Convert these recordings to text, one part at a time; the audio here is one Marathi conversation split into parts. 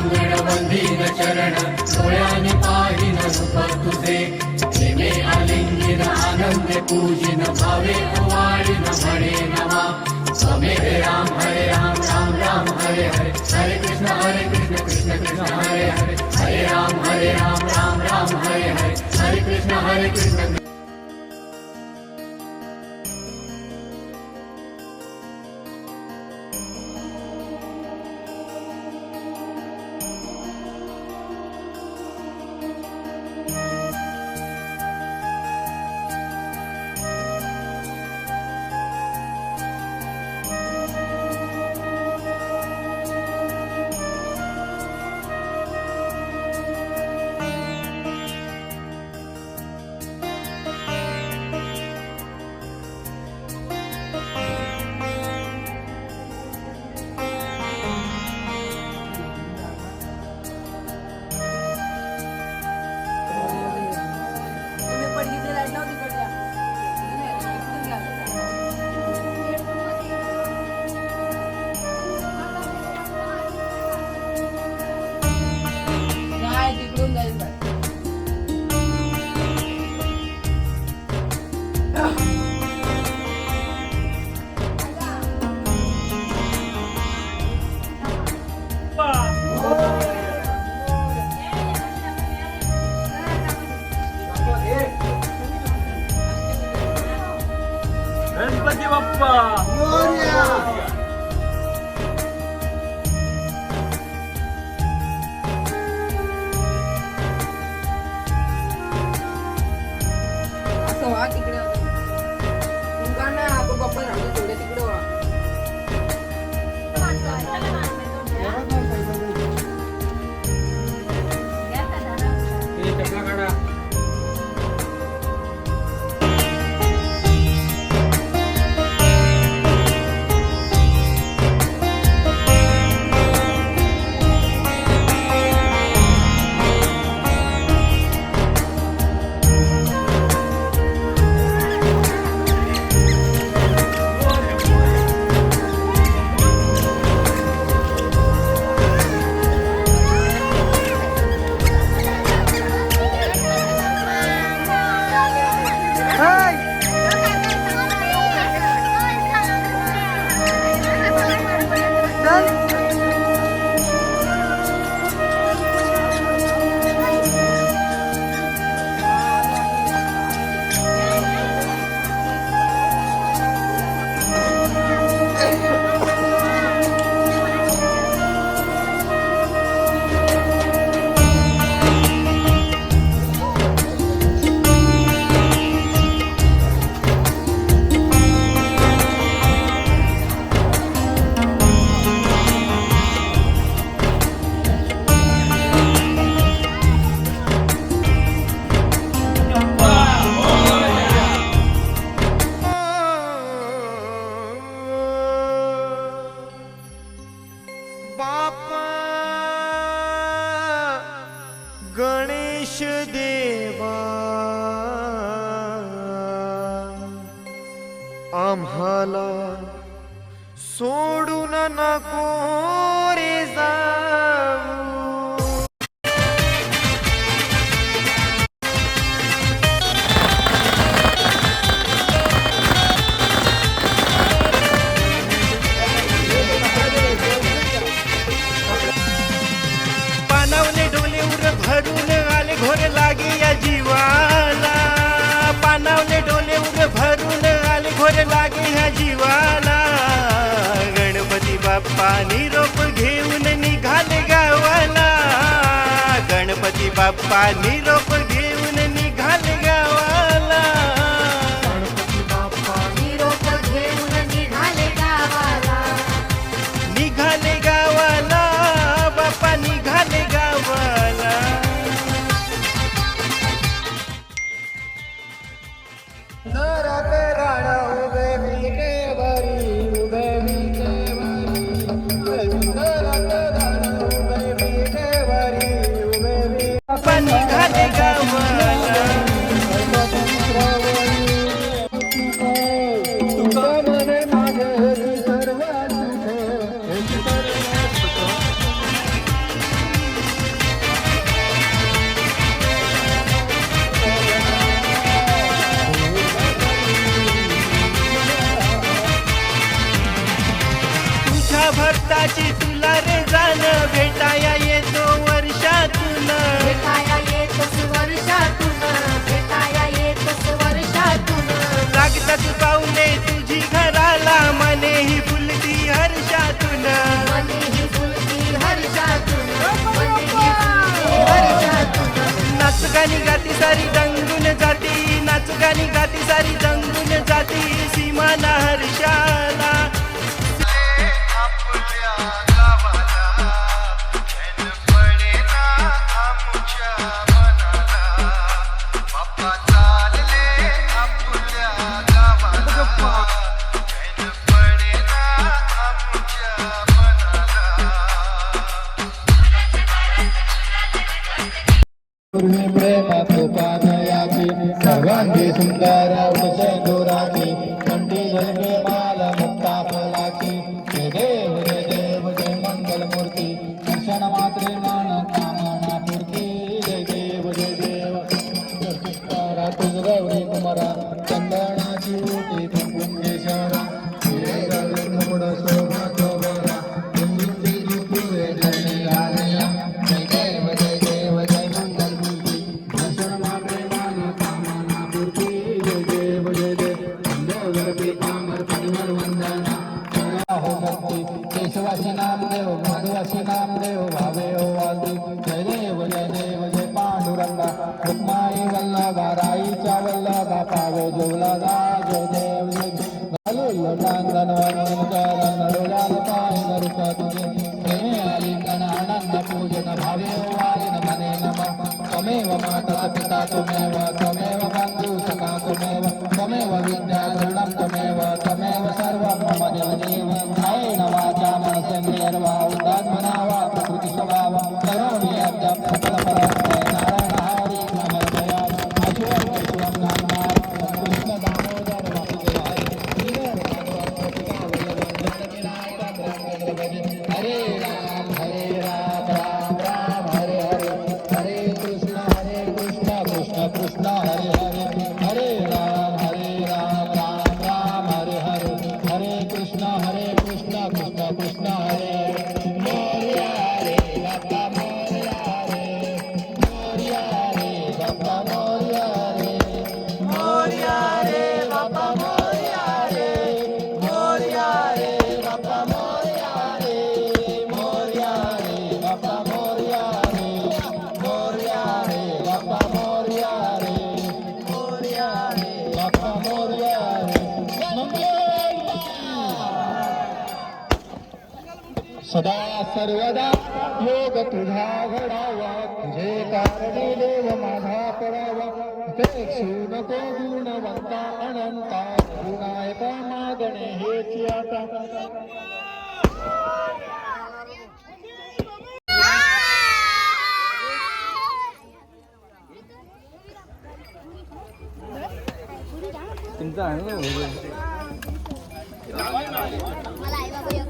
अंगण बंधीन चरण सोयाने पाहिन रूप तुझे. प्रेमे आलिंगिन आनंद पूजिन भावे ओवाळीन म्हणे नवा. स्वामी हरे राम हरे राम राम राम हरे हरे. हरे कृष्ण हरे कृष्ण कृष्ण कृष्ण हरे हरे. हरे राम हरे राम राम राम हरे हरे. हरे कृष्ण हरे कृष्ण. Golden गणेश देवा। आम्हाला सोडून नको गणपती बाप्पा निरोप वर्षाची तुला रे जाण भेटाया येतो वर्षातून. भेटाया येतस वर्षातून भेटाया येतस वर्षातून लागतात पाऊले तुझी घराला मने ही फुलती हर्षातून. मने ही फुलती हर्षातून मने ही फुलती हर्षातून. गाती सारी दंगून जाती. नाच गाणी गाती सारी दंगून जाती. सीमाना हर्षाला. पूर्वी प्रेमातो सर्वांगी सुंदर वृषदुराची वल्लभा राईच्या वल्लभा पावे जोला गा देव जय देव घालूल टांगण वंदन करण डोळ्याल पाय नरुका तुझे प्रेमे आलिंगन आनंद पूजन भावे हो मने नम. त्वमेव माता पिता त्वमेव त्वमेव कृष्ण कृष्ण कृष्ण हरे हरे सदा सर्वदा योग तुझा घडावा. तुझे कारणे देव माझा पडावा अपेक्षू नको गुणवंता अनंता. गुणायता मागणे हेची आता. कुठे ठेवते ती इकडे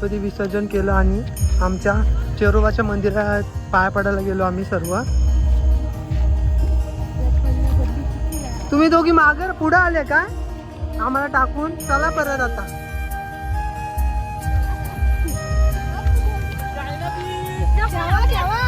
गणपती विसर्जन केलं आणि आमच्या चेरोबाच्या मंदिरात पाय पडायला गेलो आम्ही सर्व. तुम्ही दोघी मागर पुढे आले का? आम्हाला टाकून चला परत आता. जावा, जावा।